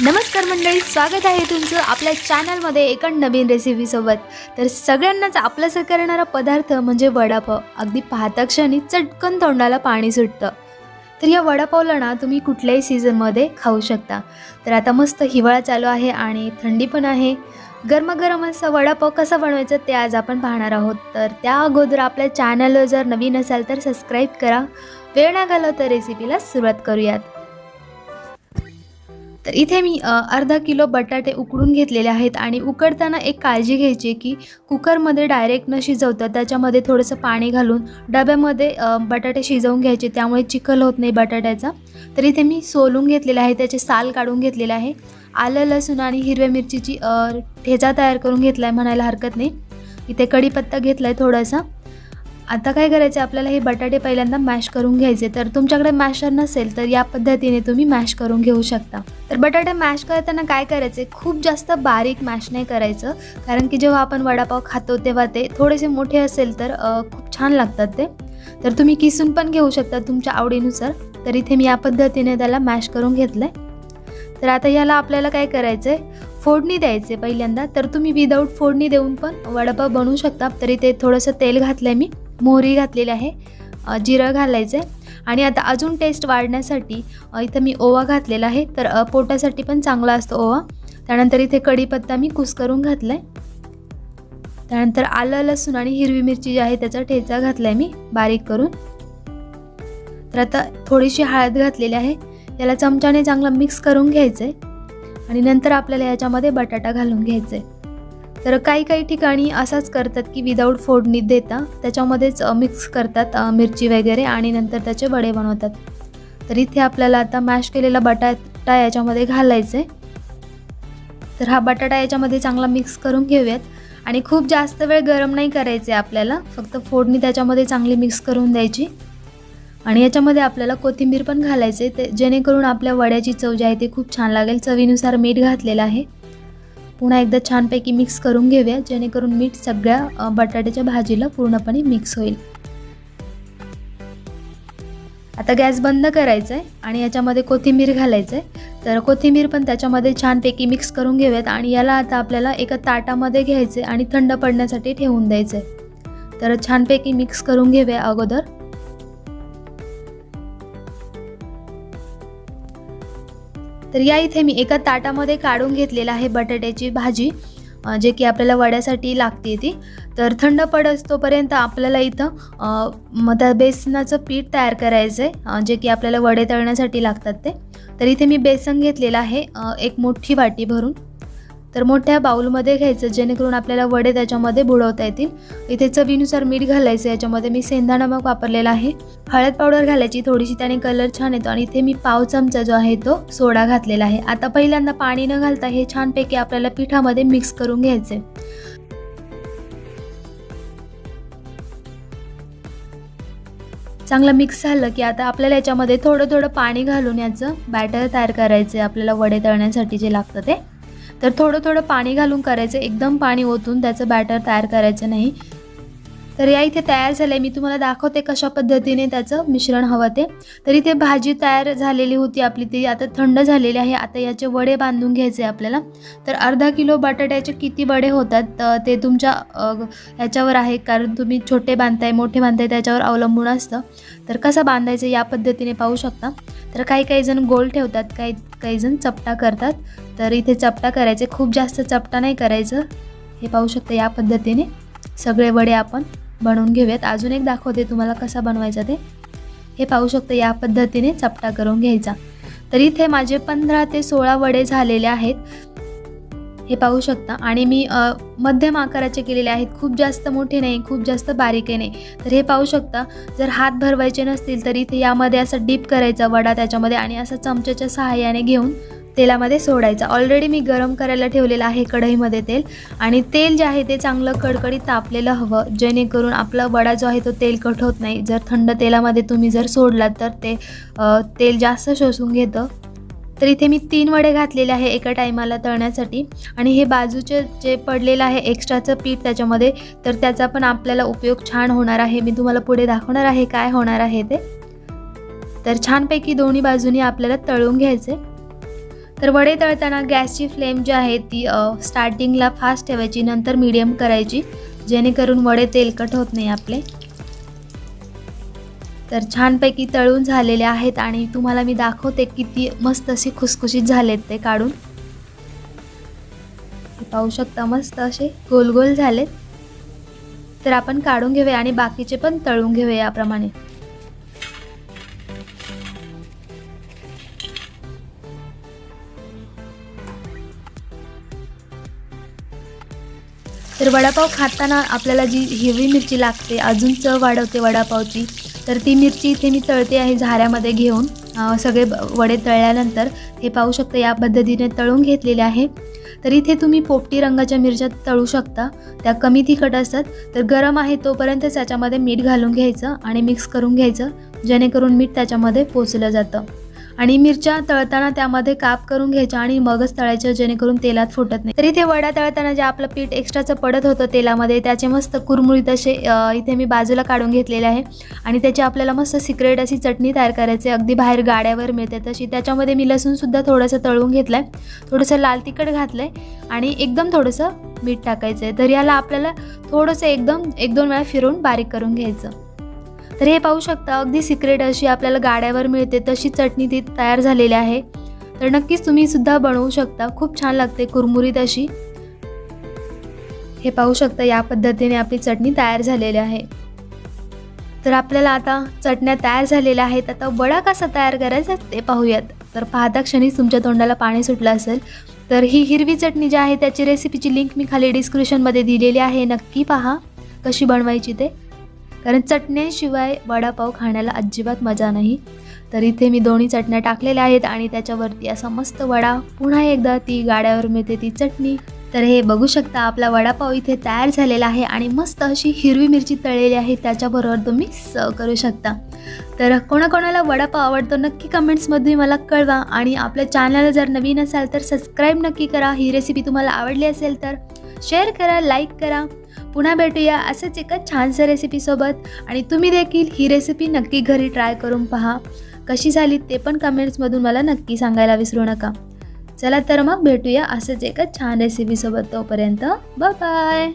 नमस्कार मंडळी स्वागत आहे तुमचं आपल्या चॅनलमध्ये एका नवीन रेसिपीसोबत. तर सगळ्यांनाच आपलंसं करणारा पदार्थ म्हणजे वडापाव. अगदी पाहता क्षणी चटकन तोंडाला पाणी सुटतं. तर या वडापावला ना तुम्ही कुठल्याही सीझनमध्ये खाऊ शकता. तर आता मस्त हिवाळा चालू आहे आणि थंडी पण आहे. गरमागरम असा वडापाव कसा बनवायचा ते आज आपण पाहणार आहोत. तर त्या अगोदर आपल्या चॅनलवर जर नवीन असाल तर सबस्क्राईब करा. वेळ नाघालो तर रेसिपीला सुरुवात करूयात. तर इथे मी अर्धा किलो बटाटे उकडून घेतलेले आहेत आणि उकडताना एक काळजी घ्यायची की कुकरमध्ये डायरेक्ट न शिजवता त्याच्यामध्ये थोडंसं पाणी घालून डब्यामध्ये बटाटे शिजवून घ्यायचे. त्यामुळे चिखल होत नाही बटाट्याचा. तर इथे मी सोलून घेतलेले आहे त्याचे साल काढून घेतलेले आहे. आलं लसूण आणि हिरव्या मिरचीची ठेचा तयार करून घेतला आहे म्हणायला हरकत नाही. इथे कढीपत्ता घेतला आहे थोडासा. आता काय करायचं? आपल्याला हे बटाटे पहिल्यांदा मॅश करून घ्यायचे. तर तुमच्याकडे मॅशर नसेल तर या पद्धतीने तुम्ही मॅश करून घेऊ शकता. तर बटाटे मॅश करताना काय करायचे? खूप जास्त बारीक मॅश नाही करायचं. कारण की जेव्हा आपण वडापाव खातो तेव्हा ते थोडेसे मोठे असेल तर खूप छान लागतात ते. तर तुम्ही किसून पण घेऊ शकता तुमच्या आवडीनुसार. तर इथे मी या पद्धतीने त्याला मॅश करून घेतलं आहे तर आता याला आपल्याला काय करायचं आहे फोडणी द्यायचे पहिल्यांदा. तर तुम्ही विदाऊट फोडणी देऊन पण वडापाव बनवू शकता. तरी ते थोडंसं तेल घातलं आहे मी. मोहरी घातलेली आहे जिरं घालायचं आहे आणि आता अजून टेस्ट वाढण्यासाठी इथं मी ओवा घातलेला आहे. तर पोटासाठी पण चांगला असतो ओवा. त्यानंतर इथे कढीपत्ता मी कुस करून घातला आहे त्यानंतर आलं लसूण आणि हिरवी मिरची जी आहे त्याचा ठेचा घातला आहे मी बारीक करून. तर आता थोडीशी हळद घातलेली आहे. याला चमच्याने चांगला मिक्स करून घ्यायचं आहे आणि नंतर आपल्याला याच्यामध्ये बटाटा घालून घ्यायचा आहे तर काही काही ठिकाणी असाच करतात की विदाऊट फोडणी देता त्याच्यामध्येच मिक्स करतात मिरची वगैरे आणि नंतर त्याचे वडे बनवतात. तर इथे आपल्याला आता मॅश केलेला बटाटा याच्यामध्ये घालायचं आहे तर हा बटाटा याच्यामध्ये चांगला मिक्स करून घेऊयात. आणि खूप जास्त वेळ गरम नाही करायचे आपल्याला फक्त फोडणी त्याच्यामध्ये चांगली मिक्स करून द्यायची. आणि याच्यामध्ये आपल्याला कोथिंबीर पण घालायचे ते जेणेकरून आपल्या वड्याची चव जी आहे ती खूप छान लागेल. चवीनुसार मीठ घातलेलं आहे. पुन्हा एकदा छानपैकी मिक्स करून घेऊया जेणेकरून मीठ सगळ्या बटाट्याच्या भाजीला पूर्णपणे मिक्स होईल. आता गॅस बंद करायचा आहे आणि याच्यामध्ये कोथिंबीर घालायचं आहे तर कोथिंबीर पण त्याच्यामध्ये छानपैकी मिक्स करून घेऊयात आणि याला आता आपल्याला एका ताटामध्ये घ्यायचे आणि थंड पडण्यासाठी ठेवून द्यायचं आहे तर छानपैकी मिक्स करून घेऊया अगोदर. तर या इथे मी एका ताटामध्ये काढून घेतलेलं आहे बटाट्याची भाजी जे की आपल्याला वड्यासाठी लागते ती. तर थंड पडत तोपर्यंत आपल्याला इथं मग त्या बेसनाचं पीठ तयार करायचं आहे जे की आपल्याला वडे तळण्यासाठी लागतात ते. तर इथे मी बेसन घेतलेलं आहे एक मोठी वाटी भरून. तर मोठ्या बाऊलमध्ये घ्यायचं जेणेकरून आपल्याला वडे त्याच्यामध्ये बुडवता येतील. इथे चवीनुसार मीठ घालायचं याच्यामध्ये मी सेंधा नमक वापरलेला आहे. हळद पावडर घालायची थोडीशी त्याने कलर छान येतो आणि इथे मी पाव चमचा जो आहे तो सोडा घातलेला आहे. आता पहिल्यांदा पाणी न घालता हे छानपैकी आपल्याला पिठामध्ये मिक्स करून घ्यायचे चांगलं मिक्स झालं की आता आपल्याला याच्यामध्ये थोडं थोडं पाणी घालून याचं बॅटर तयार करायचं आहे आपल्याला वडे तळण्यासाठी जे लागतं ते. तर थोडं थोडं पाणी घालून करायचं. एकदम पाणी ओतून त्याचं बॅटर तयार करायचं नाही. तर या इथे तयार झालं आहे मी तुम्हाला दाखवते कशा पद्धतीने त्याचं मिश्रण हवं ते. तर इथे भाजी तयार झालेली होती आपली. ती आता थंड झालेली आहे. आता याचे वडे बांधून घ्यायचे आपल्याला. तर अर्धा किलो बटाट्याचे किती वडे होतात ते तुमच्या याच्यावर ह्याच्यावर आहे. कारण तुम्ही छोटे बांधताय मोठे बांधताय त्याच्यावर अवलंबून असतं. तर कसं बांधायचं या पद्धतीने पाहू शकता. तर काही काही जण गोल ठेवतात काही काही जण चपटा करतात. तर इथे चपटा करायचे. खूप जास्त चपटा नाही करायचं. हे पाहू शकता या पद्धतीने सगळे वडे आपण बनवून घेऊयात. अजून एक दाखवते तुम्हाला कसा बनवायचा ते. हे पाहू शकता या पद्धतीने चपटा करून घ्यायचा. तर इथे माझे पंधरा ते सोळा वडे झालेले आहेत. हे पाहू शकता. आणि मी मध्यम आकाराचे केलेले आहेत. खूप जास्त मोठे नाही खूप जास्त बारीके नाही. तर हे पाहू शकता. जर हात भरवायचे नसतील तर इथे यामध्ये असं डीप करायचा वडा त्याच्यामध्ये आणि असं चमच्याच्या सहाय्याने घेऊन तेलामध्ये सोडायचा. ऑलरेडी मी गरम करायला ठेवलेलं आहे कढईमध्ये तेल आणि तेल जे आहे ते चांगलं कडकडीत तापलेलं हवं. जेणेकरून आपला वडा जो आहे तो तेलकट होत नाही. जर थंड तेलामध्ये तुम्ही जर सोडलात तर ते तेल जास्त शोषून घेतं. तर इथे मी तीन वडे घातलेले आहे एका टायमाला तळण्यासाठी. आणि हे बाजूचे जे पडलेलं आहे एक्स्ट्राचं पीठ त्याच्यामध्ये तर त्याचा पण आपल्याला उपयोग छान होणार आहे. मी तुम्हाला पुढे दाखवणार आहे काय होणार आहे ते. तर छानपैकी दोन्ही बाजूनी आपल्याला तळून घ्यायचे. तर वडे तळताना गॅसची फ्लेम जी आहे ती स्टार्टिंगला फास्ट ठेवायची नंतर मीडियम करायची जेणेकरून वडे तेलकट होत नाही आपले. तर छानपैकी तळून झालेले आहेत आणि तुम्हाला मी दाखवते किती मस्त असे खुसखुशीत झालेत ते काढून. पाहू शकता मस्त असे गोल गोल झालेत. तर आपण काढून घेऊया आणि बाकीचे पण तळून घेऊया याप्रमाणे. तर वडापाव खाताना आपल्याला जी हिरवी मिरची लागते अजून चव वाढवते वडापावची तर ती मिरची इथे मी तळते आहे झाऱ्यामध्ये घेऊन. सगळे वडे तळल्यानंतर हे पाहू शकता या पद्धतीने तळून घेतलेले आहे. तर इथे तुम्ही पोपटी रंगाच्या मिरच्या तळू शकता त्या कमी तिखट असतात तर गरम आहे तोपर्यंत त्याच्यामध्ये मीठ घालून घ्यायचं आणि मिक्स करून घ्यायचं जेणेकरून मीठ त्याच्यामध्ये पोचलं जातं. आणि मिरच्या तळताना त्यामध्ये काप करून घ्यायच्या आणि मगच तळायच्या जेणेकरून तेलात फुटत नाही. तर इथे वडा तळताना जे आपलं पीठ एक्स्ट्राचं पडत होतं तेलामध्ये त्याचे मस्त कुरमुरीत असे इथे मी बाजूला काढून घेतलेले आहे. आणि त्याची आपल्याला मस्त सिक्रेट अशी चटणी तयार करायची आहे. अगदी बाहेर गाड्यावर मिळते तशी. त्याच्यामध्ये मी लसूणसुद्धा थोडंसं तळून घेतलं आहे थोडंसं लाल तिखट घातलं आहे आणि एकदम थोडंसं मीठ टाकायचं आहे तर याला आपल्याला थोडंसं एकदम एक दोन वेळा फिरून बारीक करून घ्यायचं. तर हे पाहू शकता अगदी सिक्रेट अशी आपल्याला गाड्यावर मिळते तशी चटणी ती तयार झालेली आहे. तर नक्कीच तुम्ही सुद्धा बनवू शकता खूप छान लागते कुरमुरीत अशी. हे पाहू शकता या पद्धतीने आपली चटणी तयार झालेली आहे. तर आपल्याला आता चटण्या तयार झालेल्या आहेत आता वडा कसा तयार करायचा ते पाहूयात. तर पाहता क्षणीच तुमच्या तोंडाला पाणी सुटलं असेल. तर ही हिरवी चटणी जी आहे त्याची रेसिपीची लिंक मी खाली डिस्क्रिप्शनमध्ये दिलेली आहे नक्की पहा कशी बनवायची ते. कारण चटण्यांशिवाय वडापाव खाण्याला अजिबात मजा नाही. तर इथे मी दोन्ही चटण्या टाकलेल्या आहेत आणि त्याच्यावरती असा मस्त वडा. पुन्हा एकदा ती गाड्यावर मिळते ती चटणी. तर हे बघू शकता आपला वडापाव इथे तयार झालेला आहे आणि मस्त अशी हिरवी मिरची तळलेली आहे. त्याच्याबरोबर तुम्ही सर्व करू शकता. तर कोणाकोणाला वडापाव आवडतो नक्की कमेंट्समध्ये मला कळवा आणि आपल्या चॅनलला जर नवीन असाल तर सबस्क्राईब नक्की करा. ही रेसिपी तुम्हाला आवडली असेल तर शेअर करा लाईक करा. पुन्हा भेटूया असंच एका छानशा रेसिपीसोबत आणि तुम्ही देखील ही रेसिपी नक्की घरी ट्राय करून पहा. कशी झाली ते पण कमेंट्समधून मला नक्की सांगायला विसरू नका. चला तर मग भेटूया असंच एका छान रेसिपीसोबत तोपर्यंत. बाय